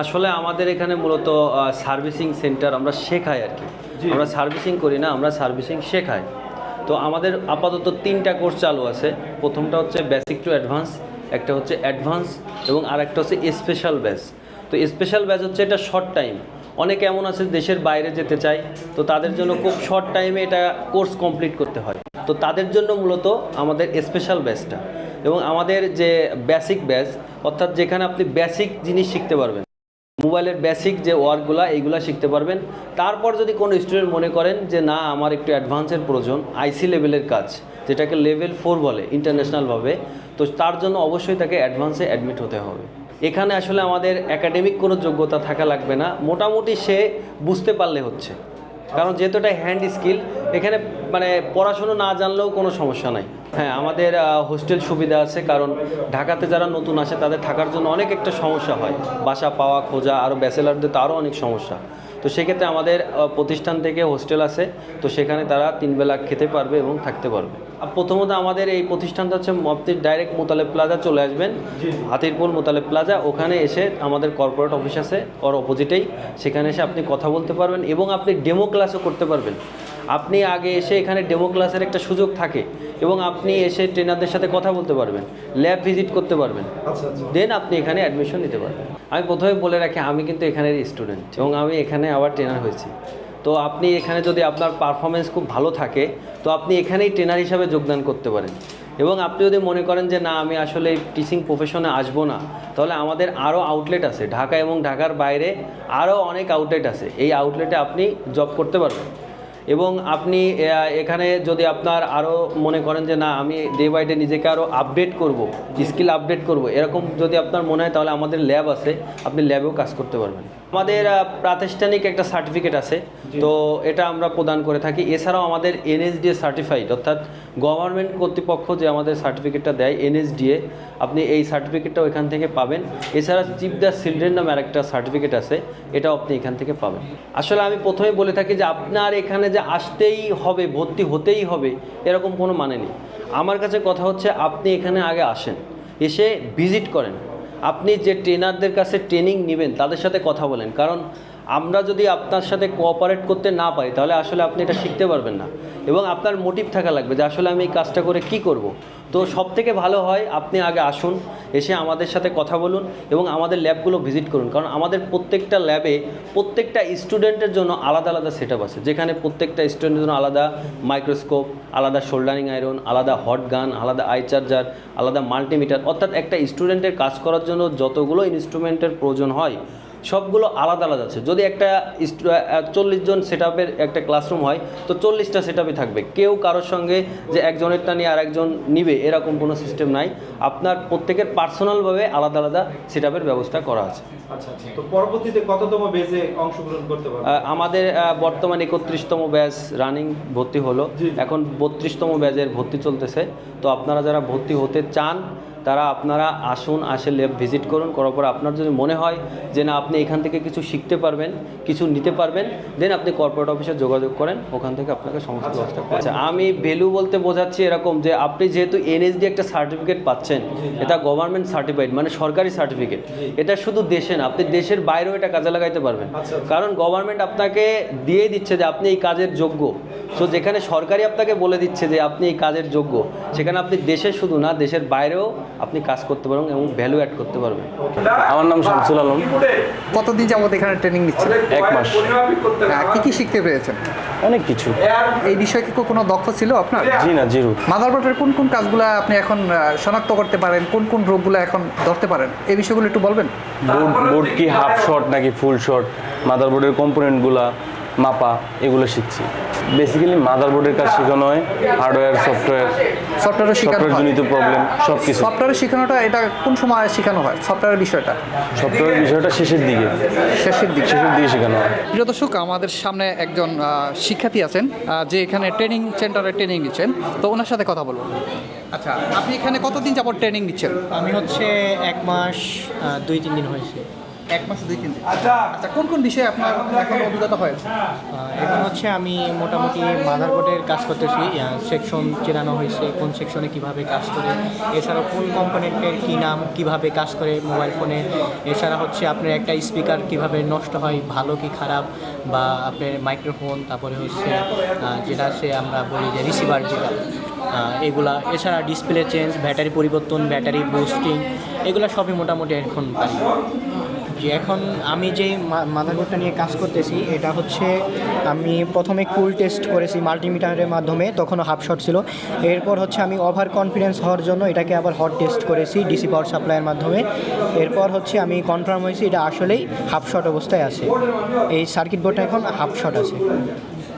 আসলে আমাদের এখানে মূলত সার্ভিসিং সেন্টার আমরা শেখাই আর কি। আমরা সার্ভিসিং করি না আমরা সার্ভিসিং শেখাই। তো আমাদের আপাতত তিনটা কোর্স চালু আছে। প্রথমটা হচ্ছে বেসিক টু অ্যাডভান্স একটা হচ্ছে অ্যাডভান্স এবং আরেকটা হচ্ছে স্পেশাল ব্যাচ তো স্পেশাল ব্যাচ হচ্ছে এটা শর্ট টাইম অনেকে এমন আছে দেশের বাইরে যেতে চায় তো তাদের জন্য খুব শর্ট টাইমে এটা কোর্স কমপ্লিট করতে হয়। তো তাদের জন্য মূলত আমাদের স্পেশাল ব্যাচটা এবং আমাদের যে বেসিক ব্যাচ অর্থাৎ যেখানে আপনি বেসিক জিনিস শিখতে পারবেন, মোবাইলের বেসিক যে ওয়ার্কগুলো, এইগুলো শিখতে পারবেন। তারপর যদি কোনো স্টুডেন্ট মনে করেন যে, না, আমার একটু অ্যাডভান্সের প্রয়োজন আইসি লেভেলের কাজ যেটাকে লেভেল ফোর বলে ইন্টারন্যাশনালভাবে তো তার জন্য অবশ্যই তাকে অ্যাডভান্সে অ্যাডমিট হতে হবে। এখানে আসলে আমাদের একাডেমিক কোনো যোগ্যতা থাকা লাগবে না। মোটামুটি সে বুঝতে পারলে হচ্ছে। কারণ যেহেতু এটা হ্যান্ড স্কিল এখানে মানে পড়াশুনো না জানলেও কোনো সমস্যা নাই। হ্যাঁ আমাদের হোস্টেল সুবিধা আছে, কারণ ঢাকাতে যারা নতুন আসে, তাদের থাকার জন্য অনেক একটা সমস্যা হয়। বাসা পাওয়া, খোঁজা আরও ব্যাচেলারদের তো আরও অনেক সমস্যা। তো সেক্ষেত্রে আমাদের প্রতিষ্ঠান থেকে হোস্টেল আছে তো সেখানে তারা তিনবেলা খেতে পারবে এবং থাকতে পারবে। আর প্রথমত আমাদের এই প্রতিষ্ঠানটা হচ্ছে আপনি ডাইরেক্ট মোতালেব প্লাজা চলে আসবেন হাতিরপুর মোতালে মোতালেব প্লাজা। ওখানে এসে আমাদের কর্পোরেট অফিস আছে ওর অপোজিটেই সেখানে এসে আপনি কথা বলতে পারবেন এবং আপনি ডেমো ক্লাসও করতে পারবেন। আপনি আগে এসে এখানে ডেমো ক্লাসের একটা সুযোগ থাকে এবং আপনি এসে ট্রেনারদের সাথে কথা বলতে পারবেন ল্যাব ভিজিট করতে পারবেন। আচ্ছা আচ্ছা। দেন আপনি এখানে অ্যাডমিশন নিতে পারবেন। আমি প্রথমে বলে রাখি আমি কিন্তু এখানের স্টুডেন্ট এবং আমি এখানে আবার ট্রেনার হয়েছি। তো আপনি এখানে যদি আপনার পারফরমেন্স খুব ভালো থাকে তো আপনি এখানেই ট্রেনার হিসাবে যোগদান করতে পারেন। এবং আপনি যদি মনে করেন যে না আমি আসলে টিচিং প্রফেশনে আসব না তাহলে আমাদের আরও আউটলেট আছে। ঢাকা এবং ঢাকার বাইরে আরও অনেক আউটলেট আছে। এই আউটলেটে আপনি জব করতে পারবেন। এবং আপনি এখানে যদি আপনার আরও মনে করেন যে না আমি ডে বাই ডে নিজেকে আরও আপডেট করব স্কিল আপডেট করব এরকম যদি আপনার মনে হয় তাহলে আমাদের ল্যাব আছে আপনি ল্যাবেও কাজ করতে পারবেন। আমাদের প্রাতিষ্ঠানিক একটা সার্টিফিকেট আছে তো এটা আমরা প্রদান করে থাকি। এছাড়াও আমাদের এনএসডিএ সার্টিফাইড অর্থাৎ গভর্নমেন্ট কর্তৃপক্ষ যে আমাদের সার্টিফিকেটটা দেয় এনএসডিএ আপনি এই সার্টিফিকেটটাও এখান থেকে পাবেন। এছাড়া চিফ দ্য চিলড্রেন নামে আরেকটা সার্টিফিকেট আছে এটাও আপনি এখান থেকে পাবেন। আসলে আমি প্রথমে বলে থাকি যে আপনার এখানে যে আসতেই হবে, ভর্তি হতেই হবে, এরকম কোনো মানে নেই। আমার কাছে কথা হচ্ছে, আপনি এখানে আগে আসেন, এসে ভিজিট করেন। আপনি যে ট্রেনারদের কাছে ট্রেনিং নেবেন, তাদের সাথে কথা বলেন। কারণ আমরা যদি আপনার সাথে কোঅপারেট করতে না পারি, তাহলে আসলে আপনি এটা শিখতে পারবেন না। এবং আপনার মোটিভ থাকা লাগবে যে আসলে আমি এই কাজটা করে কি করব। তো সব থেকে ভালো হয় আপনি আগে আসুন, এসে আমাদের সাথে কথা বলুন এবং আমাদের ল্যাবগুলো ভিজিট করুন। কারণ আমাদের প্রত্যেকটা ল্যাবে প্রত্যেকটা স্টুডেন্টের জন্য আলাদা আলাদা সেট আছে। যেখানে প্রত্যেকটা স্টুডেন্টের জন্য আলাদা মাইক্রোস্কোপ, আলাদা শোল্ডারিং আয়রন, আলাদা হট গান, আলাদা আই চার্জার, আলাদা মাল্টিমিটার, অর্থাৎ একটা স্টুডেন্টের কাজ করার জন্য যতগুলো ইনস্ট্রুমেন্টের প্রয়োজন হয়, সবগুলো আলাদা আলাদা আছে। যদি একটা চল্লিশ জন সেট একটা ক্লাসরুম হয়, তো চল্লিশটা সেট থাকবে। কেউ কারোর সঙ্গে যে একজনেরটা নিয়ে আর একজন নিবে এরকম কোনো সিস্টেম নাই। আপনার প্রত্যেকের পার্সোনালভাবে আলাদা আলাদা সেট ব্যবস্থা করা আছে। আচ্ছা আচ্ছা। তো পরবর্তীতে কততম বেজে অংশগ্রহণ করতে পারবে আমাদের বর্তমান একত্রিশতম ব্যাচ রানিং ভর্তি হলো। এখন বত্রিশতম ব্যাচের ভর্তি চলতেছে। তো আপনারা যারা ভর্তি হতে চান তারা আপনারা আসুন আসে ল্যাব ভিজিট করুন করার পর আপনার যদি মনে হয় যে না আপনি এখান থেকে কিছু শিখতে পারবেন কিছু নিতে পারবেন দেন আপনি কর্পোরেট অফিসে যোগাযোগ করেন ওখান থেকে আপনাকে সমস্ত আচ্ছা, ব্যবস্থা আচ্ছা আমি ভ্যালু বলতে বোঝাচ্ছি এরকম যে আপনি যেহেতু এনএসডি একটা সার্টিফিকেট পাচ্ছেন এটা গভর্নমেন্ট সার্টিফাইড মানে সরকারি সার্টিফিকেট এটা শুধু দেশে না আপনি দেশের বাইরেও এটা কাজে লাগাইতে পারবেন। আচ্ছা, আচ্ছা। কারণ গভর্নমেন্ট আপনাকে দিয়ে দিচ্ছে যে আপনি এই কাজের যোগ্য। সো যেখানে সরকারি আপনাকে বলে দিচ্ছে যে আপনি এই কাজের যোগ্য সেখানে আপনি দেশে শুধু না দেশের বাইরেও আপনি কাজ করতে পারবেন এবং ভ্যালু অ্যাড করতে পারবেন। আমার নাম শামসুল আলম। কতদিন যাবত এখানে ট্রেনিং নিচ্ছেন? এক মাস। হ্যাঁ, কি কি শিখতে পেরেছেন? অনেক কিছু। এই বিষয়ে কি কোনো দক্ষ ছিল আপনার? জি না জিরো মাদারবোর্ডের কোন কোন কাজগুলো আপনি এখন শনাক্ত করতে পারেন? কোন কোন রোগগুলো এখন ধরতে পারেন? এই বিষয়গুলো একটু বলবেন? বোর্ড বোর্ড কি হাফ শট নাকি ফুল শট মাদারবোর্ডের কম্পোনেন্টগুলা মাপা এগুলো শিখছি। বেসিক্যালি মাদারবোর্ডের কাজ শেখানো হয় হার্ডওয়্যার সফটওয়্যার সফটওয়্যারও শেখানো সফটওয়্যার হয়। জনিত প্রবলেম সব কিছু সফটওয়্যার শেখানোটা এটা কোন সময় শেখানো হয়? সফটওয়্যারের বিষয়টা। সফটওয়্যার বিষয়টা শেষের দিকে। শেষের দিকে। শেষের দিকে শেখানো হয়। প্রিয় দর্শক আমাদের সামনে একজন শিক্ষার্থী আছেন যে এখানে ট্রেনিং সেন্টারে ট্রেনিং নিচ্ছেন। তো ওনার সাথে কথা বলব। আচ্ছা আপনি এখানে কতদিন যাবত ট্রেনিং নিচ্ছেন? আমি হচ্ছে এক মাস দুই তিন দিন হয়েছে। এক মাস দুই তিন দিন। আচ্ছা। কোন কোন বিষয়ে আপনার এখন অভিজ্ঞতা হয়েছে এখন হচ্ছে আমি মোটামুটি মাদারবোর্ডের কাজ করতেছি সেকশন চেনানো হয়েছে কোন সেকশনে কীভাবে কাজ করে এছাড়াও কোন কম্পোনেন্টের কী নাম কীভাবে কাজ করে মোবাইল ফোনে এছাড়া হচ্ছে আপনার একটা স্পিকার কীভাবে নষ্ট হয় ভালো কি খারাপ বা আপনার মাইক্রোফোন তারপরে হচ্ছে যেটা আছে আমরা বলি যে রিসিভার যেটা এগুলা এছাড়া ডিসপ্লে চেঞ্জ ব্যাটারি পরিবর্তন ব্যাটারি বুস্টিং এগুলো সবই মোটামুটি এখন পারি যে এখন আমি যে মাদারবোর্ডটা নিয়ে কাজ করতেছি, এটা হচ্ছে আমি প্রথমে কুল টেস্ট করেছি মাল্টিমিটারের মাধ্যমে, তখনও হাফ শট ছিল। এরপর হচ্ছে আমি ওভার কনফিডেন্স হওয়ার জন্য এটাকে আবার হট টেস্ট করেছি ডিসি পাওয়ার সাপ্লাইয়ের মাধ্যমে। এরপর হচ্ছে আমি কনফার্ম হয়েছি এটা আসলেই হাফ শট অবস্থায় আছে। এই সার্কিট বোর্ডটা এখন হাফ শট আছে।